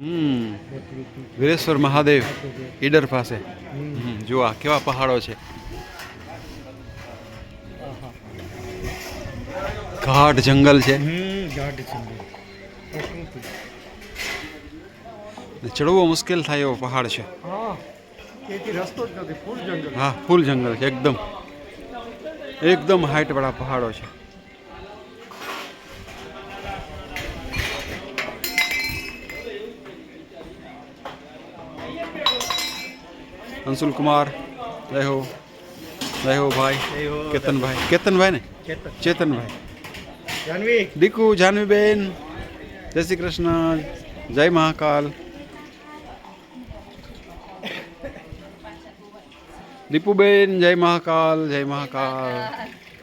હમ. વીરેશ્વર મહાદેવ ઈડર પાસે. જુઓ આ કેવા પહાડો છે. ઘાટ જંગલ છે. ચડવો મુશ્કેલ થાય એવો પહાડ છે. હા જ ફૂલ જંગલ. હા ફૂલ જંગલ છે એકદમ. એકદમ હાઈટ વાળા પહાડો છે. અંશુલ કુમાર જય હો જય હો ભાઈ જય હો. કેતનભાઈ કેતનભાઈ ને ચેતન ચેતનભાઈ જાનવી દીકુ જાનવીબેન જય શ્રી કૃષ્ણ જય મહાકાલ દીપુબેન જય મહાકાલ જય મહાકાલ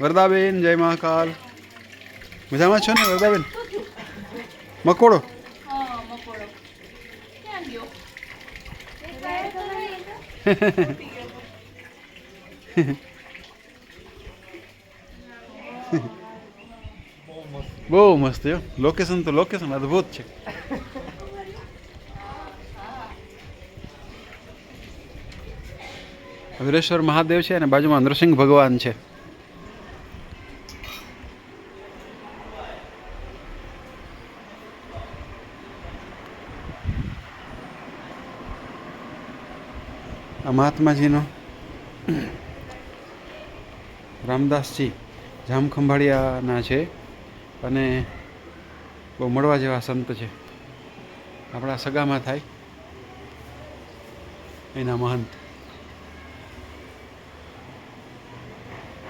વરદાબેન જય મહાકાલ મજામાં છો ને વરદાબેન મકોડો બહુ મસ્ત છે લોકેશન તો લોકેશન અદ્ભુત છે. વીરેશ્વર મહાદેવ છે અને બાજુમાં નૃસિંહ ભગવાન છે. આ મહાત્માજીનો. રામદાસજી જામખંભાળિયાના છે અને બહુ મળવા જેવા સંત છે. આપણા સગામાં થાય. એના મહંત.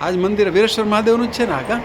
આજ મંદિર વીરેશ્વર મહાદેવનું જ છે ને આ કા?